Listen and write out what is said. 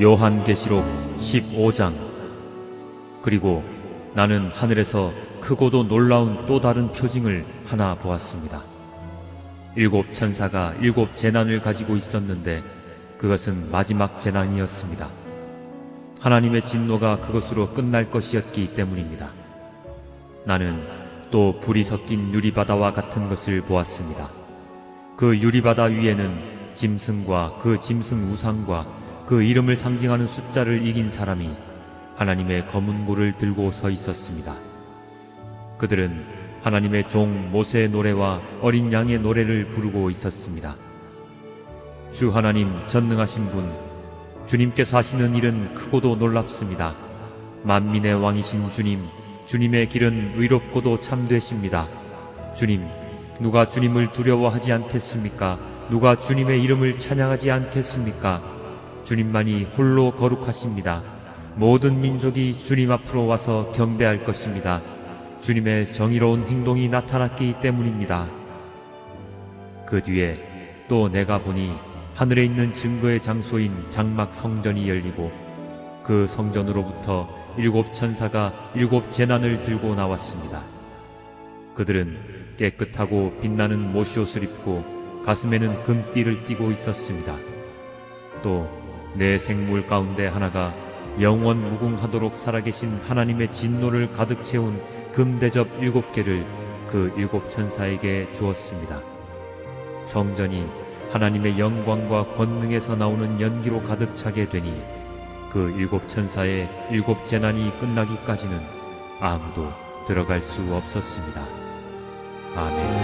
요한계시록 15장 그리고 나는 하늘에서 크고도 놀라운 또 다른 표징을 하나 보았습니다. 일곱 천사가 일곱 재난을 가지고 있었는데 그것은 마지막 재난이었습니다. 하나님의 진노가 그것으로 끝날 것이었기 때문입니다. 나는 또 불이 섞인 유리바다와 같은 것을 보았습니다. 그 유리바다 위에는 짐승과 그 짐승 우상과 그 이름을 상징하는 숫자를 이긴 사람이 하나님의 검은 고를 들고 서 있었습니다. 그들은 하나님의 종 모세의 노래와 어린 양의 노래를 부르고 있었습니다. 주 하나님 전능하신 분, 주님께서 하시는 일은 크고도 놀랍습니다. 만민의 왕이신 주님, 주님의 길은 의롭고도 참되십니다. 주님, 누가 주님을 두려워하지 않겠습니까? 누가 주님의 이름을 찬양하지 않겠습니까? 주님만이 홀로 거룩하십니다. 모든 민족이 주님 앞으로 와서 경배할 것입니다. 주님의 정의로운 행동이 나타났기 때문입니다. 그 뒤에 또 내가 보니 하늘에 있는 증거의 장소인 장막 성전이 열리고 그 성전으로부터 일곱 천사가 일곱 재난을 들고 나왔습니다. 그들은 깨끗하고 빛나는 모시옷을 입고 가슴에는 금띠를 띠고 있었습니다. 또 내 생물 가운데 하나가 영원 무궁하도록 살아계신 하나님의 진노를 가득 채운 금대접 일곱 개를 그 일곱 천사에게 주었습니다. 성전이 하나님의 영광과 권능에서 나오는 연기로 가득 차게 되니 그 일곱 천사의 일곱 재난이 끝나기까지는 아무도 들어갈 수 없었습니다. 아멘.